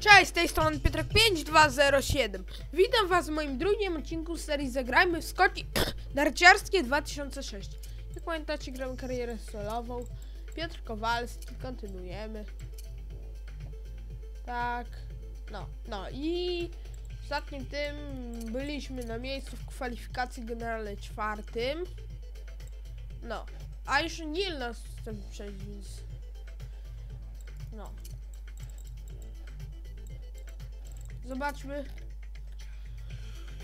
Cześć, z tej strony Piotrek 5207. Witam was w moim drugim odcinku serii Zagrajmy w skoki narciarskie 2006. Jak pamiętacie, gramy karierę solową. Piotr Kowalski, kontynuujemy. Tak, no, no i w ostatnim tym byliśmy na miejscu w kwalifikacji generalnej czwartym. No, a już Nil nas chce wyprzedzić, więc... No. Zobaczmy.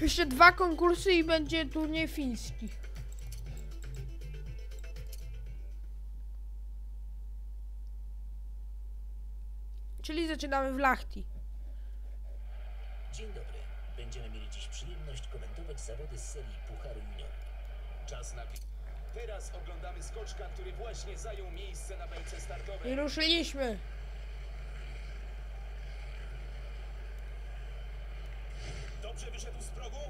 Jeszcze dwa konkursy i będzie turniej fiński. Czyli zaczynamy w Lachti. Dzień dobry. Będziemy mieli dziś przyjemność komentować zawody z serii Pucharu Junior. Czas na Teraz oglądamy skoczka, który właśnie zajął miejsce na belce startowej. I ruszyliśmy. Dobrze wyszedł z progu?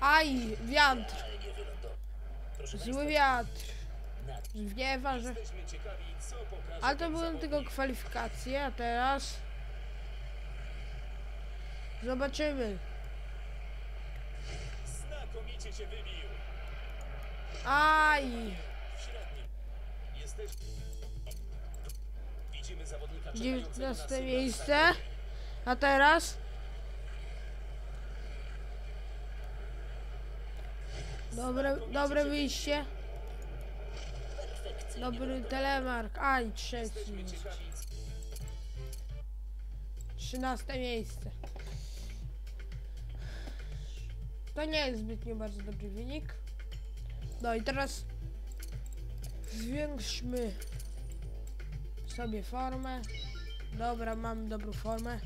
Aj, wiatr. Zły wiatr. na Zwiewa, że... Ale to były tylko kwalifikacje, a teraz... Zobaczymy. Znakomicie się wybił. Aj. Jesteś... Widzimy zawodnika czekającego na 19 sygnał miejsce. A teraz? Dobre, dobre wyjście. Dobry telemark. Aj, trzeci. 13 miejsce. To nie jest zbytnio bardzo dobry wynik. No i teraz zwiększmy sobie formę. Dobra, mam dobrą formę.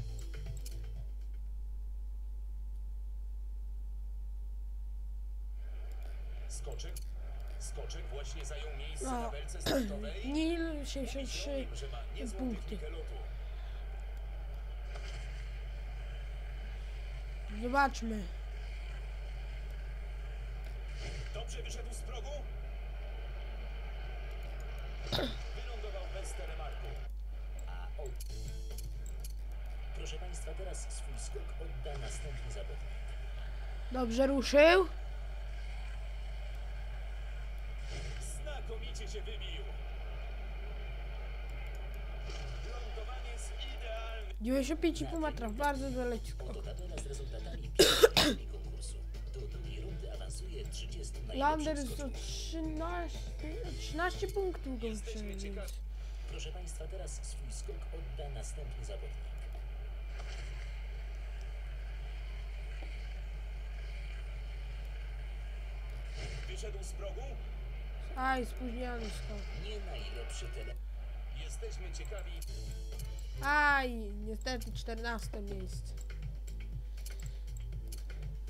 Skoczek. Skoczek właśnie zajął miejsce No. na belce startowej. Nil 63 Mówiłem, że ma niezłą punkty. Zobaczmy. Dobrze wyszedł z progu? Wylądował bez telemarku. A o... Proszę Państwa, teraz swój skok odda następny zawodnik. Dobrze ruszył. Znakomicie się wybił. Lądowanie z idealnym. 95,5 metra, bardzo daleki skok. Oto tabela z rezultatami pierwszej konkursu. Do drugiej rundy awansuje 30 Lander najlepszych to skoczków. 13, 13 punktów go Proszę Państwa, teraz swój skok odda następny zawodnik. Wyszedł z progu? Aj, spóźniony skok. Nie najlepszy tele... Jesteśmy ciekawi. Aj, niestety 14 miejsce.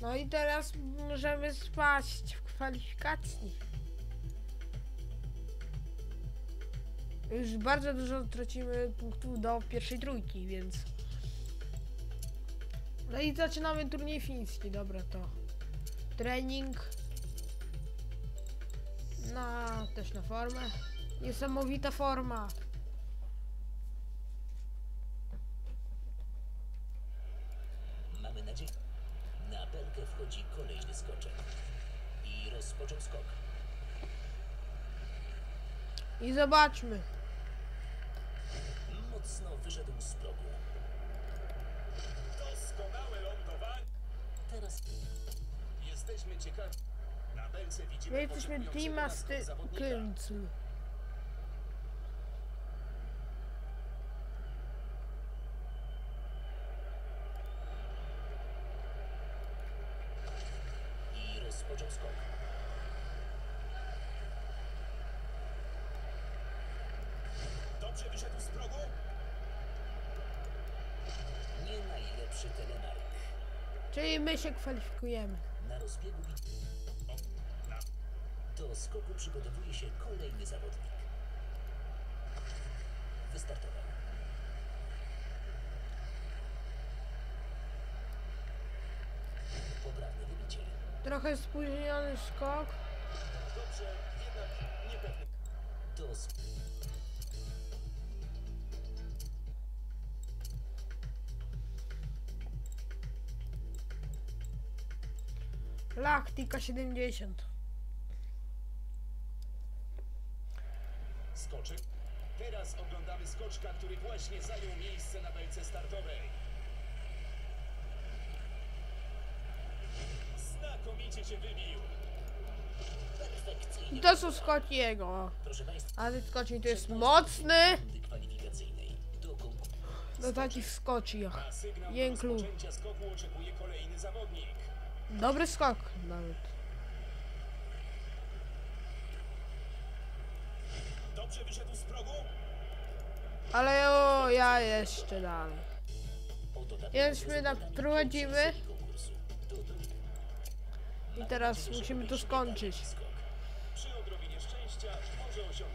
No i teraz możemy spaść w kwalifikacji. Już bardzo dużo tracimy punktów do pierwszej trójki, więc... No i zaczynamy turniej fiński, dobra to. Trening. No, też na formę. Niesamowita forma. Mamy nadzieję. Na belkę wchodzi kolejny skoczek. I rozpoczął skok. I zobaczmy. Mocno wyszedł z progu. Doskonałe lądowanie. Teraz Jesteśmy ciekawi. My jesteśmy Dima skok. Dobrze wyszedł z progu? Nie najlepszy telemark. Czyli my się kwalifikujemy. Na rozbiegu do skoku przygotowuje się kolejny zawodnik. Wystartował. Poprawne wybicie. Trochę spóźniony skok. Dobrze, jednak niepewny. Do Laktika 70 który właśnie zajął miejsce na belce startowej. Znakomicie się wybił. To są skoki jego. Proszę Państwa, A ten skoczni to jest mocny do do takich do Jęklu. Dobry skok nawet. Dobrze wyszedł z progu? Ale o, ja jeszcze Jesteśmy na, z prowadzimy i teraz musimy to skończyć.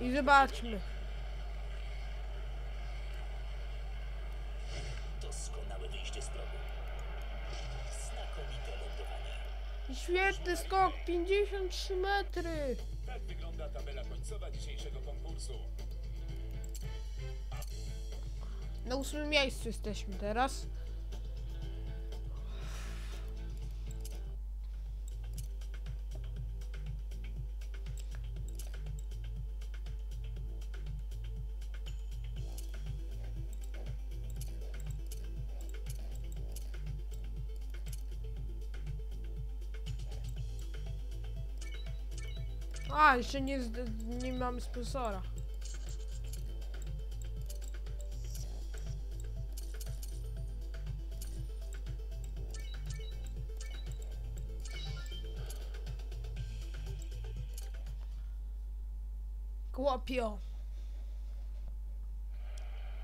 I zobaczmy. Doskonałe wyjście z progu. Znakomite lądowanie. I Świetny skok, 53 metry. Tak wygląda tabela końcowa dzisiejszego konkursu. Na ósmym miejscu jesteśmy teraz. A, jeszcze nie, nie mamy sponsora. Kłopio.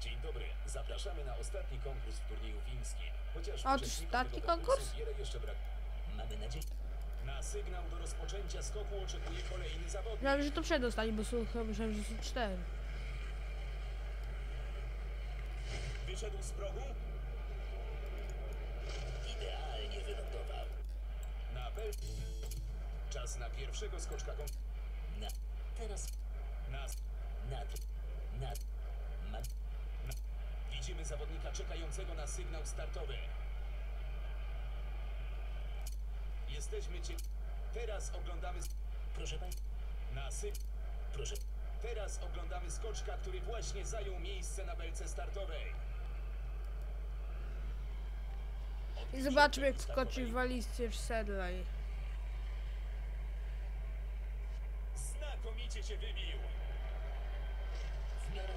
Dzień dobry, zapraszamy na ostatni konkurs w turnieju fińskim. Chociaż ostatni konkurs? Wiele jeszcze brak. Mamy nadzieję, Na sygnał do rozpoczęcia skoku oczekuje kolejny zawodnik. Że to przedostań, bo chyba myślałem, że są cztery. Wyszedł z progu? idealnie wylądował. Na bel... Czas na pierwszego skoczka. Na, teraz Widzimy zawodnika czekającego na sygnał startowy. Jesteśmy cię... Teraz oglądamy... proszę Państwa, Na syg... proszę, Teraz oglądamy skoczka, który właśnie zajął miejsce na belce startowej. I zobaczmy, jak skoczy w sedlej. Znakomicie się wybił.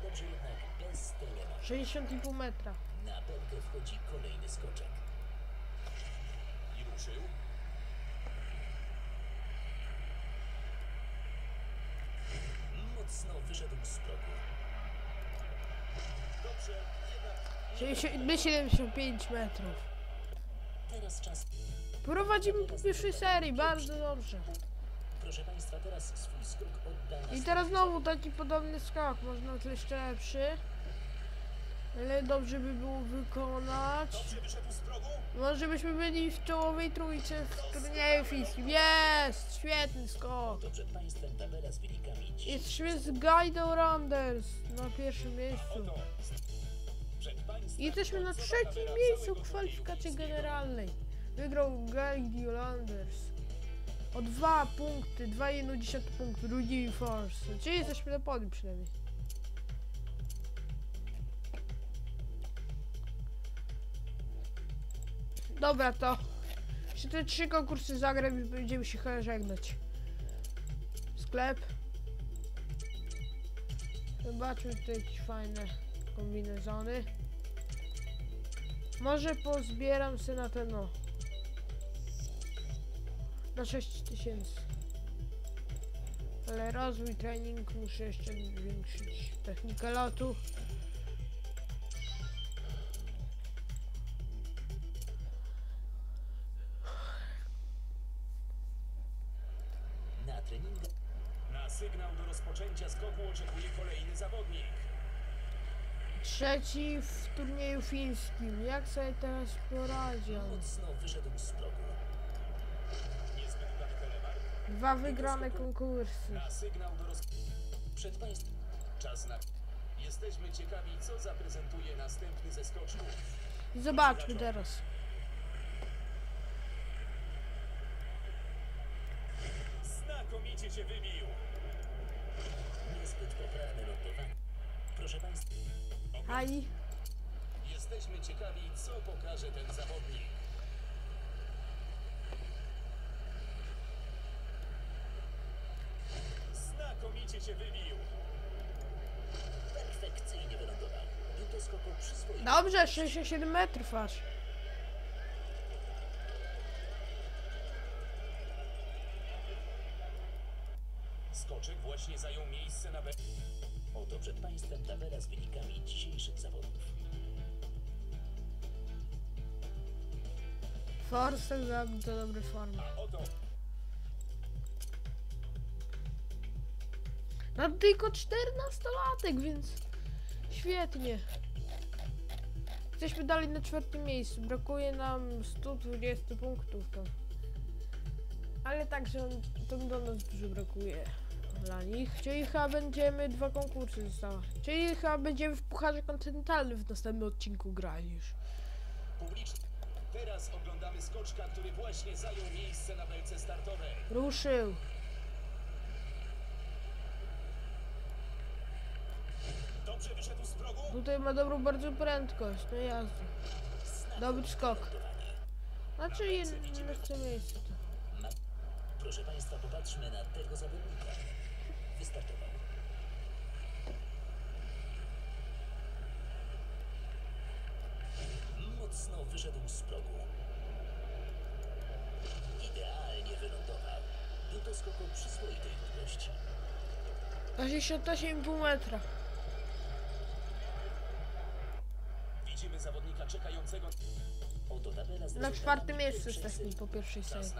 Dobrze jednak, bez tremora. 60,5 metra. Na belkę wchodzi kolejny skoczek. I ruszył. Mocno wyszedł z progu. Dobrze, jednak 60 my 75 metrów. Teraz czas, Prowadzimy po pierwszej serii, bardzo dobrze. Proszę Państwa, teraz swój skok odda I teraz znowu taki podobny skok, można tyle jeszcze lepszy. Ale dobrze by było wykonać. z. Może byśmy byli w czołowej trójce w turnieju fińskim. Jest! Świetny skok. Z. Jesteśmy z Guido Randers na pierwszym miejscu. I jesteśmy na trzecim miejscu kwalifikacji generalnej. Wygrał Guido Landers. O dwa punkty, 2,1 punktu, drugi Force. Czyli jesteśmy na podium przynajmniej. Dobra, to jeszcze te trzy konkursy zagram i będziemy się chyba żegnać. Sklep. Zobaczmy tutaj jakieś fajne kombinezony. Może pozbieram się na ten no. Na 6000. Ale rozwój, trening muszę jeszcze zwiększyć. Technikę lotu. Na treningach Na sygnał do rozpoczęcia skoku oczekuje kolejny zawodnik. Trzeci w turnieju fińskim. Jak sobie teraz poradził? mocno wyszedł z progu. Dwa wygrane konkursy. Na sygnał do roz... Przed Państwem Czas na... Jesteśmy ciekawi, co zaprezentuje następny ze skoczków. Zobaczmy teraz. znakomicie wybił. Niezbyt poprawne lądowanie. Proszę Państwa, Aj. Jesteśmy ciekawi, co pokaże ten zawodnik. Znakomicie się wybił. perfekcyjnie wylądował. Był to skok o przyzwoitym. Dobrze, 67 metrów aż. Skoczek właśnie zajął miejsce na. Oto przed Państwem tabela z wynikami dzisiejszych zawodów. Zrobił to dobry formy. A oto No tylko 14-latek, więc świetnie. Jesteśmy dalej na czwartym miejscu. Brakuje nam 120 punktów tam. Ale także to do nas dużo brakuje dla nich. Czyli chyba będziemy, dwa konkursy zostały. Czyli chyba będziemy w Pucharze Kontynentalnym w następnym odcinku grali już. publicznie. Teraz oglądamy skoczka, który właśnie zajął miejsce na belce startowej. Ruszył. Dobrze wyszedł z progu. Tutaj ma dobrą bardzo prędkość, no jazda. Dobry skok. Znaczy jeden na tym miejscu. Ma... Proszę Państwa, popatrzmy na tego zawodnika. Wystartował. Mocno wyszedł z progu. Idealnie wylądował. Był to skok o przyzwoitej długości. 68,5 metra. Na czwartym miejscu jesteśmy po pierwszej serii.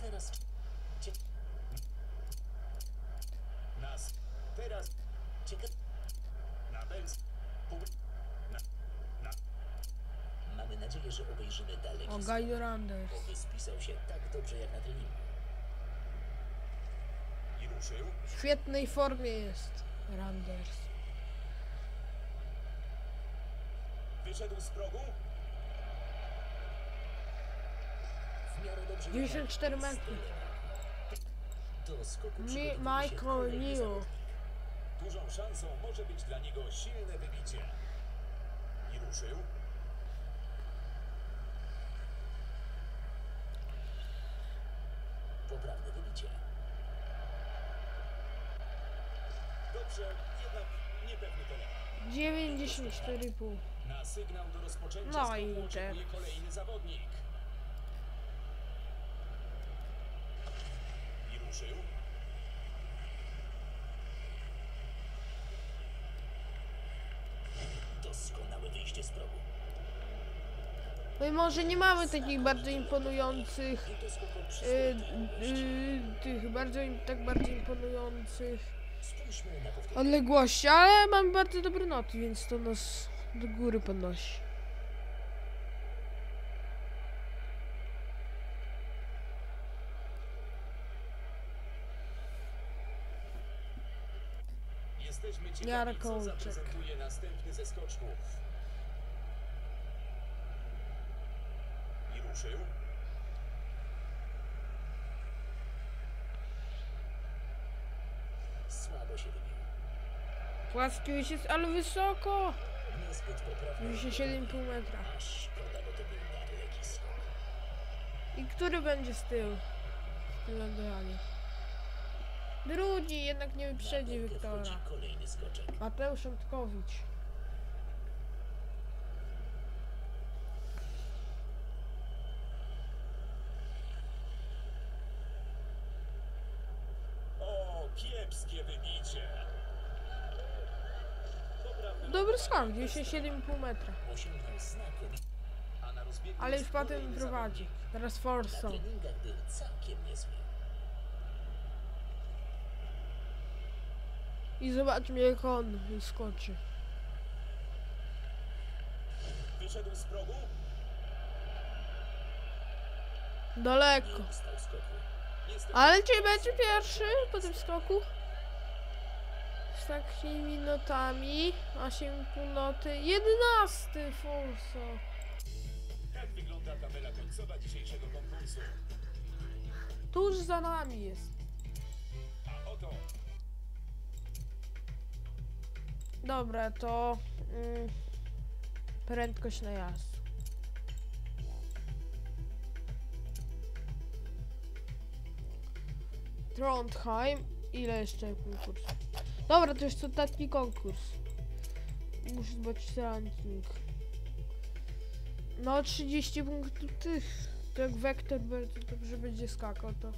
Teraz... Nas. Teraz Ciekaw... na na, Mamy nadzieję, że obejrzymy daleki O. Guido Randers. Spisał się tak dobrze jak na treningu. Ruszył. W świetnej formie jest Randers. Wyszedł z progu. W miarę dobrze 94 jechał. metry. Do skoku Mi Michael New. Dużą szansą może być dla niego silne wybicie. I ruszył. Poprawne jednak niepewny temat. 94,5. Na sygnał do rozpoczęcia No i oczekuje kolejny zawodnik. I ruszył. Doskonałe wyjście z progu. No i może nie mamy takich bardzo imponujących, Był to skok o y, przyzwoitej y, tych bardzo, tak bardzo imponujących. Odległości, ale mam bardzo dobre noty, więc to nas do góry podnosi. Jesteśmy ciekawi, Kołczek. zaprezentuje następny ze skoczków. I ruszył. Słabo się wybił. Płaski już jest, ale wysoko! Niezbyt poprawne. 27,5 metra. I który będzie z tyłu? W tym. Drugi, jednak nie wyprzedzi Wiktora. Mateusz Szymtkowicz. O, kiepskie wybicie. Dobry skok, 97,5 metra. Ale już potem prowadzi. Teraz Forsą. I zobaczmy jak on skoczy. Wyszedł z progu. Daleko. Ale czy będzie pierwszy po tym skoku? Z takimi notami. 8,5 noty. 11 Forso. Tak wygląda tabela końcowa dzisiejszego konkursu. Tuż za nami jest. A oto Dobra, to mm, prędkość najazdu. Trondheim. Ile jeszcze konkurs? Dobra, to jest ostatni konkurs. Muszę zobaczyć ranking. No 30 punktów tych. To jak wektor bardzo dobrze będzie skakał, to...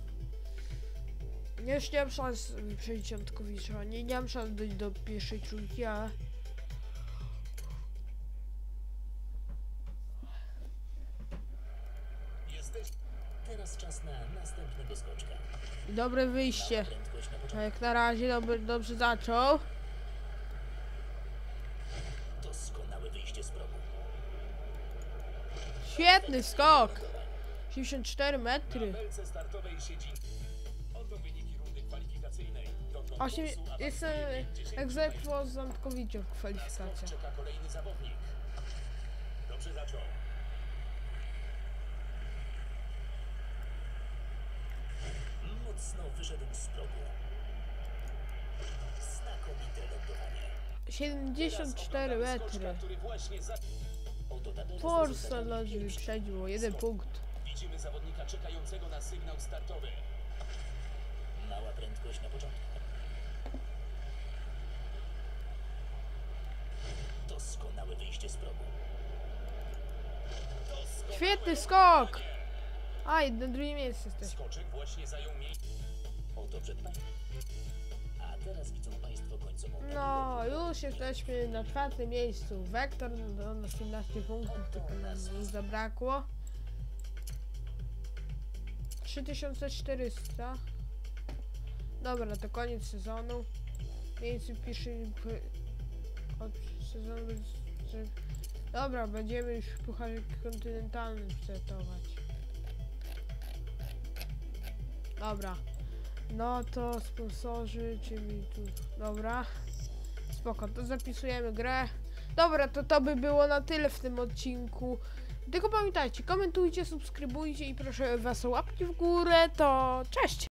Nie, już nie mam szans przejść Ciątkowicza. Nie, nie mam szans dojść do pierwszej trójki, ale... jesteś... Teraz czas na następnego skoczka. Dobre wyjście. A jak na razie dobry, dobrze zaczął. Doskonałe wyjście z progu. Świetny skok! 84 metry. Osiem, jestem 50 egzekwo z Ząbkowiciem w kwalifikacjach. Dobrze zaczął. Mocno wyszedł z progu. Znakomite lądowanie. 74 Teraz oglądamy metry. Forza nas pierwszych. wyprzedził o jeden punkt. Widzimy zawodnika czekającego na sygnał startowy. Mała prędkość na początku. Doskonałe wyjście z progu. Świetny skok! lądowanie. A, jedno drugie miejsce jesteś. Skoczek właśnie zajął miejsce. Oto przed Państwem. No, już jesteśmy na czwartym miejscu. Wektor do nas 17 punktów, tylko nam nie zabrakło. 3400. Dobra, to koniec sezonu. Miejsce w pierwszym p- od sezonu. Dobra, będziemy już w pucharze kontynentalnym startować. Dobra. No to sponsorzy, czyli tu. Dobra. Spoko, to zapisujemy grę. Dobra, to to by było na tyle w tym odcinku. Tylko pamiętajcie, komentujcie, subskrybujcie i proszę was o łapki w górę, to cześć!